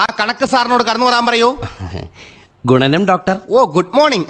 ആ കണക്ക് സാറിനോട് കടന്നു വരാൻ പറയൂ. ഗുണനം ഡോക്ടർ. ഓ ഗുഡ് മോർണിംഗ്.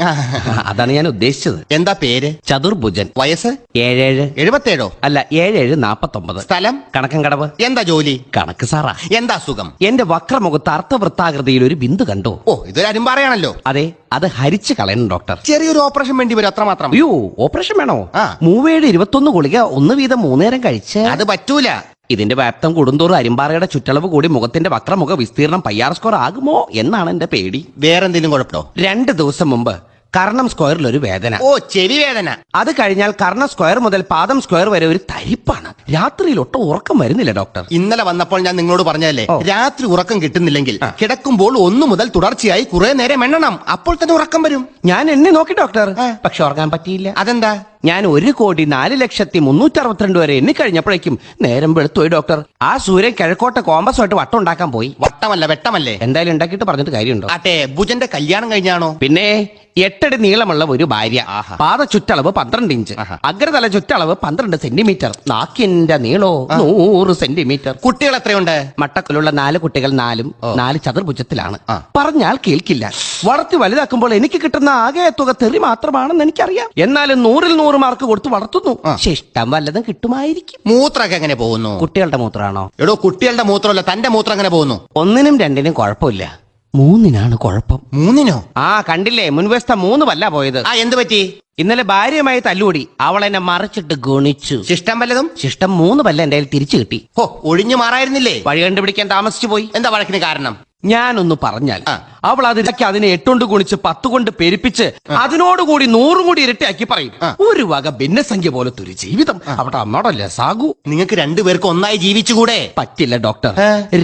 അതാണ് ഞാൻ ഉദ്ദേശിച്ചത്. എന്താ പേര്? ചതുർഭുജൻ. വയസ്സ്? ഏഴേഴ്. എഴുപത്തേഴോ? അല്ല ഏഴേഴ് നാപ്പത്തൊമ്പത്. സ്ഥലം? കണക്കൻ കടവ്. എന്താ ജോലി? കണക്ക് സാറാ. എന്താ സുഖം എന്റെ വക്രമുഖത്ത് അർത്ഥവൃത്താകൃതിയിൽ ഒരു ബിന്ദു കണ്ടു. ഓ ഇതൊരു അരുമ്പാറയാണല്ലോ അതെ അത് ഹരിച്ചു കളയണം ഡോക്ടർ. ചെറിയൊരു ഓപ്പറേഷൻ വേണ്ടി വരും അത്രമാത്രം. അയ്യോ ഓപ്പറേഷൻ വേണോ? ആ. മൂവേഴ് ഇരുപത്തൊന്ന് ഗുളിക ഒന്ന് വീതം മൂന്നേരം കഴിച്ച്. അത് പറ്റൂല. ഇതിന്റെ വ്യാപ്തം കൂടുന്തോറും അരിമ്പാറയുടെ ചുറ്റളവ് കൂടി മുഖത്തിന്റെ വക്രമുഖ വിസ്തീർണം പയ്യാർ സ്കോർ ആകുമോ എന്നാണ് എന്റെ പേടി. വേറെന്തെങ്കിലും കുഴപ്പമോ രണ്ട് ദിവസം മുമ്പ് കർണം സ്ക്വയറിൽ ഒരു വേദന. ഓ ചെവി വേദന. അത് കഴിഞ്ഞാൽ കർണ സ്ക്വയർ മുതൽ പാദം സ്ക്വയർ വരെ ഒരു തരിപ്പാണ്. രാത്രിയിൽ ഒട്ടും ഉറക്കം വരുന്നില്ല ഡോക്ടർ ഇന്നലെ വന്നപ്പോൾ ഞാൻ നിങ്ങളോട് പറഞ്ഞല്ലേ ഓ. രാത്രി ഉറക്കം കിട്ടുന്നില്ലെങ്കിൽ കിടക്കുമ്പോൾ ഒന്നു മുതൽ തുടർച്ചയായി കുറെ നേരം എണ്ണണം. അപ്പോൾ തന്നെ ഉറക്കം വരും. ഞാൻ എണ്ണി നോക്കി ഡോക്ടർ ആ. പക്ഷെ ഉറങ്ങാൻ പറ്റിയില്ല. അതെന്താ? ഞാൻ ഒരു കോടി നാല് ലക്ഷത്തി മുന്നൂറ്റി അറുപത്തിരണ്ട് വരെ എണ്ണി കഴിഞ്ഞപ്പോഴേക്കും നേരം വെളുത്തുപോയി ഡോക്ടർ ആ സൂര്യൻ കിഴക്കോട്ടെ കോമ്പസുമായിട്ട് വട്ടം ഉണ്ടാക്കാൻ പോയി. വട്ടമല്ല വെട്ടമല്ലേ? എന്തായാലും ഉണ്ടാക്കിയിട്ട് പറഞ്ഞിട്ട് കാര്യമുണ്ടോ? അതെ ഭുജന്റെ കല്യാണം കഴിഞ്ഞാണോ? പിന്നെ എട്ടടി നീളമുള്ള ഒരു ഭാര്യ. പാത ചുറ്റളവ് പന്ത്രണ്ട് ഇഞ്ച്. അഗ്രതല ചുറ്റളവ് പന്ത്രണ്ട് സെന്റിമീറ്റർ. നാക്കിന്റെ നീളോ നൂറ് സെന്റിമീറ്റർ. കുട്ടികൾ എത്രയുണ്ട്? മട്ടക്കലുള്ള നാല് കുട്ടികൾ നാലും നാല് ചതുർഭുജത്തിലാണ്. പറഞ്ഞാൽ കേൾക്കില്ല. വളർത്തി വലുതാക്കുമ്പോൾ എനിക്ക് കിട്ടുന്ന ആകെ തുക തെറി മാത്രമാണെന്ന് എനിക്കറിയാം. എന്നാലും നൂറിൽ നൂറ് മാർക്ക് കൊടുത്ത് വളർത്തുന്നു. ഇഷ്ടം വല്ലതും കിട്ടുമായിരിക്കും. മൂത്രമൊക്കെ എങ്ങനെ പോകുന്നു? കുട്ടികളുടെ മൂത്രമാണോ? എടോ കുട്ടികളുടെ മൂത്രമല്ല തന്റെ മൂത്രം എങ്ങനെ പോകുന്നു? ഒന്നിനും രണ്ടിനും കുഴപ്പമില്ല. മൂന്നിനാണ് കുഴപ്പം. മൂന്നിനോ? ആ കണ്ടില്ലേ? മുൻവശത്തെ മൂന്ന് വല്ല പോയത്. ആ എന്ത് പറ്റി? ഇന്നലെ ഭാര്യയുമായി തല്ലുകൂടി. അവൾ എന്നെ മറിച്ചിട്ട് ഗുണിച്ചു. ശിഷ്ടം വല്ലതും? ശിഷ്ടം മൂന്ന് പല്ല എന്റെ കയ്യിൽ തിരിച്ചു കിട്ടി. ഓ ഒഴിഞ്ഞു മാറായിരുന്നില്ലേ? വഴി കണ്ടുപിടിക്കാൻ താമസിച്ചു പോയി. എന്താ വഴക്കിന് കാരണം? ഞാനൊന്ന് പറഞ്ഞാൽ. അവൾ അതിലേക്ക് അതിനെ എട്ടുകൊണ്ട് ഗുണിച്ച് പത്ത് കൊണ്ട് പെരുപ്പിച്ച് അതിനോടുകൂടി നൂറും കൂടി ഇരട്ടിയാക്കി പറയും. ഒരു വക ഭിന്നസംഖ്യ പോലത്തെ ഒരു ജീവിതം. അവിടെ അമ്മടല്ല സാഗു? നിങ്ങൾക്ക് രണ്ടുപേർക്ക് ഒന്നായി ജീവിച്ചുകൂടെ? പറ്റില്ല ഡോക്ടർ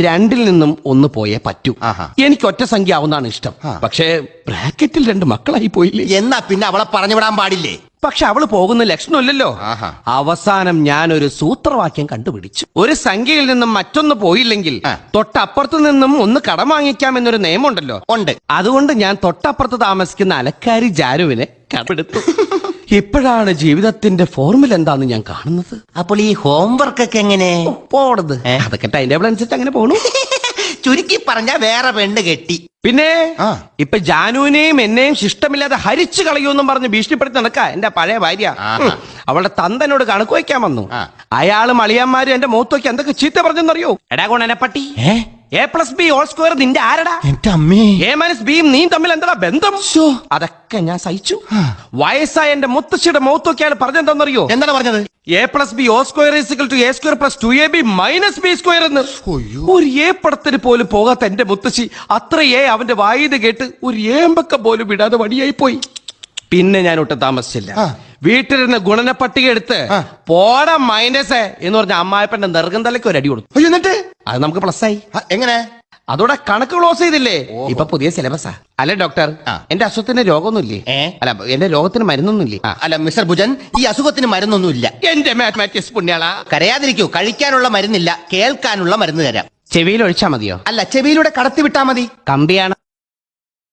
രണ്ടിൽ നിന്നും ഒന്ന് പോയേ പറ്റൂ. എനിക്ക് ഒറ്റ സംഖ്യ ആവുന്നതാണ് ഇഷ്ടം. പക്ഷേ ബ്രാക്കറ്റിൽ രണ്ട് മക്കളായി പോയില്ലേ? എന്നാ പിന്നെ അവളെ പറഞ്ഞു വിടാൻ പാടില്ലേ? പക്ഷെ അവൾ പോകുന്ന ലക്ഷണമില്ലല്ലോ. അവസാനം ഞാൻ ഒരു സൂത്രവാക്യം കണ്ടുപിടിച്ചു. ഒരു സംഖ്യയിൽ നിന്നും മറ്റൊന്ന് പോയില്ലെങ്കിൽ. തൊട്ടപ്പുറത്ത് നിന്നും ഒന്ന് കടം വാങ്ങിക്കാം എന്നൊരു നിയമമുണ്ടല്ലോ. ഉണ്ട്. അതുകൊണ്ട് ഞാൻ തൊട്ടപ്പുറത്ത് താമസിക്കുന്ന അലക്കാരി ജാനുവിനെ കടമെടുത്തു. ഇപ്പോഴാണ് ജീവിതത്തിന്റെ ഫോർമുല എന്താന്ന് ഞാൻ കാണുന്നത്. അപ്പോൾ ഈ ഹോംവർക്ക് ഒക്കെ എങ്ങനെ? പോണത്. അതൊക്കെ ടൈം ടേബിൾ അനുസരിച്ച് അങ്ങനെ പോണു. ചുരുക്കി പറഞ്ഞ വേറെ പെണ്ണ് കെട്ടി പിന്നെ ആ. ഇപ്പൊ ജാനുവിനെയും എന്നെയും ശിഷ്ടമില്ലാതെ ഹരിച്ചു കളയൂന്നും പറഞ്ഞ് ഭീഷണിപ്പെടുത്തി നടക്ക എന്റെ പഴയ ഭാര്യ ആഹാ. ഉം. അവളുടെ തന്തനോട് കണക്ക് വയ്ക്കാൻ വന്നു ആ. അയാളും അളിയന്മാരും എന്റെ മൂത്തൊക്കെ എന്തൊക്കെ ചീത്ത പറഞ്ഞെന്നറിയോ എടാ ഗുണനെ പട്ടി ഏ എ പ്ലസ് ബി സ്ക്വയർ നിന്റെ ആരടാ? എന്റെ അമ്മേ. എ മൈനസ് ബിയും നീ തമ്മിൽ എന്താ ബന്ധം. അതൊക്കെ ഞാൻ സഹിച്ചു. വയസ്സായ എന്റെ മുത്തശ്ശിയുടെ മുഖത്തൊക്കെ അയാൾ പറഞ്ഞെന്താണെന്നറിയോ? എന്താണ് പറഞ്ഞത്? A plus B whole square is equal to A square plus two A B minus B square എന്ന്. ഒരു ഏ പടത്തിന് പോലും പോകാത്ത എന്റെ മുത്തശ്ശി അത്ര ഏ അവന്റെ വായിന്ന് കേട്ട് ഒരു ഏമ്പക്കം പോലും വിടാതെ വടിയായി പോയി. പിന്നെ ഞാൻ ഒട്ടും താമസിച്ചില്ല. വീട്ടിലിരുന്ന് ഗുണന പട്ടിക എടുത്ത് പോടാ മൈനസ് എന്ന് പറഞ്ഞ അമ്മായപ്പന്റെ നിർഗന്ധലയ്ക്ക് ഒരു അടി കൊടുത്തു. എന്നിട്ട്? അത് നമുക്ക് പ്ലസ് ആയി. എങ്ങനെ? അതോടെ കണക്ക് ക്ലോസ് ചെയ്തില്ലേ? ഇപ്പൊ പുതിയ സിലബസാ അല്ലെ ഡോക്ടർ. എന്റെ അസുഖത്തിന് രോഗമൊന്നുമില്ലേ? അല്ല എന്റെ രോഗത്തിന് മരുന്നൊന്നുമില്ലേ. അല്ല മിസ്റ്റർ ഭുജൻ ഈ അസുഖത്തിന് മരുന്നൊന്നുമില്ല. എന്റെ മാത്മാറ്റിക്സ് പുണ്യാള. കരയാതിരിക്കൂ കഴിക്കാനുള്ള മരുന്നില്ല കേൾക്കാനുള്ള മരുന്ന് തരാം. ചെവിയിൽ ഒഴിച്ചാ മതിയോ? അല്ല ചെവിയിലൂടെ കടത്തി വിട്ടാ മതി. കമ്പിയാണ്.